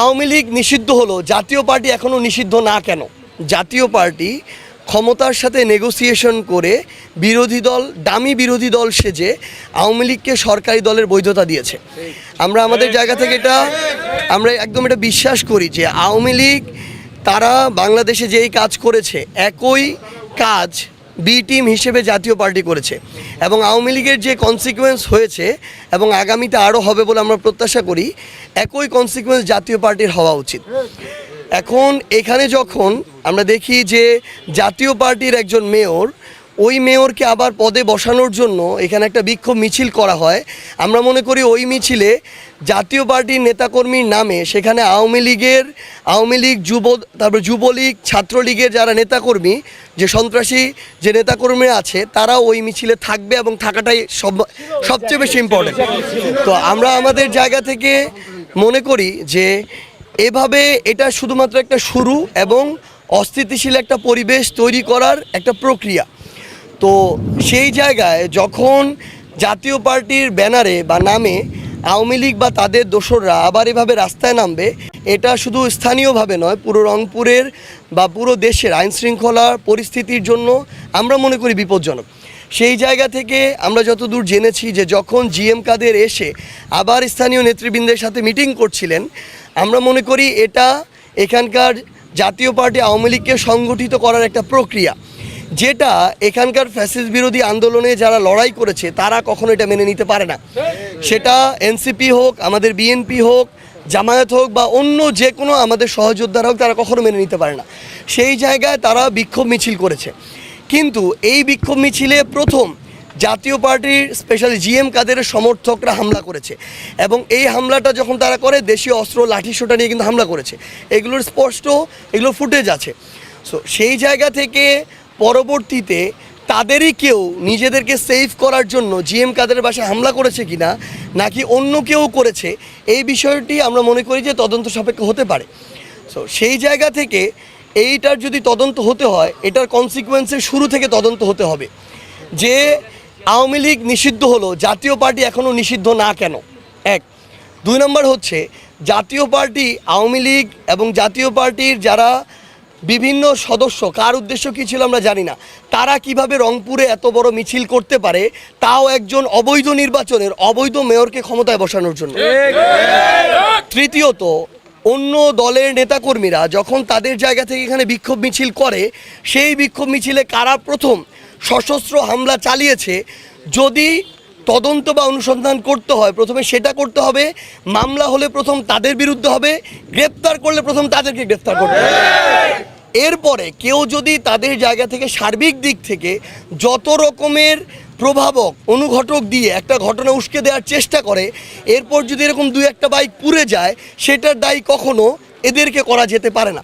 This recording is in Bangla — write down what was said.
আওয়ামী লীগ নিষিদ্ধ হলো, জাতীয় পার্টি এখনও নিষিদ্ধ না কেন? জাতীয় পার্টি ক্ষমতার সাথে নেগোসিয়েশন করে বিরোধী দল, দামি বিরোধী দল সেজে আওয়ামী লীগকে সরকারি দলের বৈধতা দিয়েছে। আমরা আমাদের জায়গা থেকে এটা, আমরা একদম এটা বিশ্বাস করি যে আওয়ামী লীগ, তারা বাংলাদেশে যেই কাজ করেছে, একই কাজ বি টিম হিসেবে জাতীয় পার্টি করেছে। এবং আওয়ামী লীগের যে কনসিকুয়েন্স হয়েছে এবং আগামীতে আরও হবে বলে আমরা প্রত্যাশা করি, একই কনসিকুয়েন্স জাতীয় পার্টির হওয়া উচিত। এখন এখানে যখন আমরা দেখি যে জাতীয় পার্টির একজন মেয়র ওই মেয়রকে আবার পদে বসানোর জন্য এখানে একটা বিক্ষোভ মিছিল করা হয়। আমরা মনে করি ওই মিছিলে জাতীয় পার্টির নেতাকর্মীর নামে সেখানে আওয়ামী লীগের, আওয়ামী লীগ যুব, তারপর যুবলীগ, ছাত্রলীগের যারা নেতাকর্মী, যে সন্ত্রাসী যে নেতাকর্মীরা আছে, তারা ওই মিছিলে থাকবে এবং থাকাটাই সব, সবচেয়ে বেশি ইম্পর্টেন্ট তো আমরা আমাদের জায়গা থেকে মনে করি যে এভাবে এটা শুধুমাত্র একটা শুরু এবং অস্থিতিশীল একটা পরিবেশ তৈরি করার একটা প্রক্রিয়া। তো সেই জায়গায় যখন জাতীয় পার্টির ব্যানারে বা নামে আওয়ামী লীগ বা তাদের দোসররা আবার এভাবে রাস্তায় নামবে, এটা শুধু স্থানীয়ভাবে নয়, পুরো রংপুরের বা পুরো দেশের আইন শৃঙ্খলার পরিস্থিতির জন্য আমরা মনে করি বিপজ্জনক। সেই জায়গা থেকে আমরা যতদূর জেনেছি যে যখন জিএম কাদের এসে আবার স্থানীয় নেতৃবৃন্দের সাথে মিটিং করছিলেন, আমরা মনে করি এটা এখানকার জাতীয় পার্টি আওয়ামী লীগকে সংগঠিত করার একটা প্রক্রিয়া। যেটা এখানকার ফ্যাসিস বিরোধী আন্দোলনে যারা লড়াই করেছে, তারা কখনো এটা মেনে নিতে পারে না। সেটা এনসিপি হোক, আমাদের বিএনপি হোক, জামায়াত হোক বা অন্য যে কোনো আমাদের সহযোদ্ধারা হোক, তারা কখনো মেনে নিতে পারে না। সেই জায়গায় তারা বিক্ষোভ মিছিল করেছে। কিন্তু এই বিক্ষোভ মিছিলে প্রথম জাতীয় পার্টির স্পেশালি জিএম কাদেরের সমর্থকরা হামলা করেছে এবং এই হামলাটা যখন তারা করে, দেশীয় অস্ত্র, লাঠিসোঁটা নিয়ে কিন্তু হামলা করেছে। এগুলোর স্পষ্ট, এগুলোর ফুটেজ আছে। সো সেই জায়গা থেকে পরবর্তীতে তাদেরই কেউ নিজেদেরকে সেভ করার জন্য জিএম কাদের বাসায় হামলা করেছে কিনা নাকি অন্য কেউ করেছে, এই বিষয়টি আমরা মনে করি যে তদন্ত সাপেক্ষ হতে পারে। সো সেই জায়গা থেকে এইটার যদি তদন্ত হতে হয়, এটার কনসিকুয়েন্সের শুরু থেকে তদন্ত হতে হবে। যে আওয়ামী লীগ নিষিদ্ধ হলো, জাতীয় পার্টি এখনও নিষিদ্ধ না কেন? এক। দুই নম্বর হচ্ছে, জাতীয় পার্টি আওয়ামী লীগ এবং জাতীয় পার্টির যারা বিভিন্ন সদস্য, কার উদ্দেশ্য কী ছিল আমরা জানি না। তারা কীভাবে রংপুরে এত বড় মিছিল করতে পারে, তাও একজন অবৈধ নির্বাচনের, অবৈধ মেয়রকে ক্ষমতায় বসানোর জন্য। তৃতীয়ত, অন্য দলের নেতাকর্মীরা যখন তাদের জায়গা থেকে এখানে বিক্ষোভ মিছিল করে, সেই বিক্ষোভ মিছিলে কারা প্রথম সশস্ত্র হামলা চালিয়েছে, যদি তদন্ত বা অনুসন্ধান করতে হয়। প্রথমে সেটা করতে হবে, মামলা হলে প্রথম তাদের বিরুদ্ধে হবে, গ্রেপ্তার করলে প্রথম তাদেরকে গ্রেপ্তার করতে হবে। এরপরে কেউ যদি তাদের জায়গা থেকে সার্বিক দিক থেকে যত রকমের প্রভাবক, অনুঘটক দিয়ে একটা ঘটনা উস্কে দেওয়ার চেষ্টা করে, এরপর যদি এরকম দুই একটা বাইক পুড়ে যায়, সেটার দায়ী কখনো এদেরকে করা যেতে পারে না।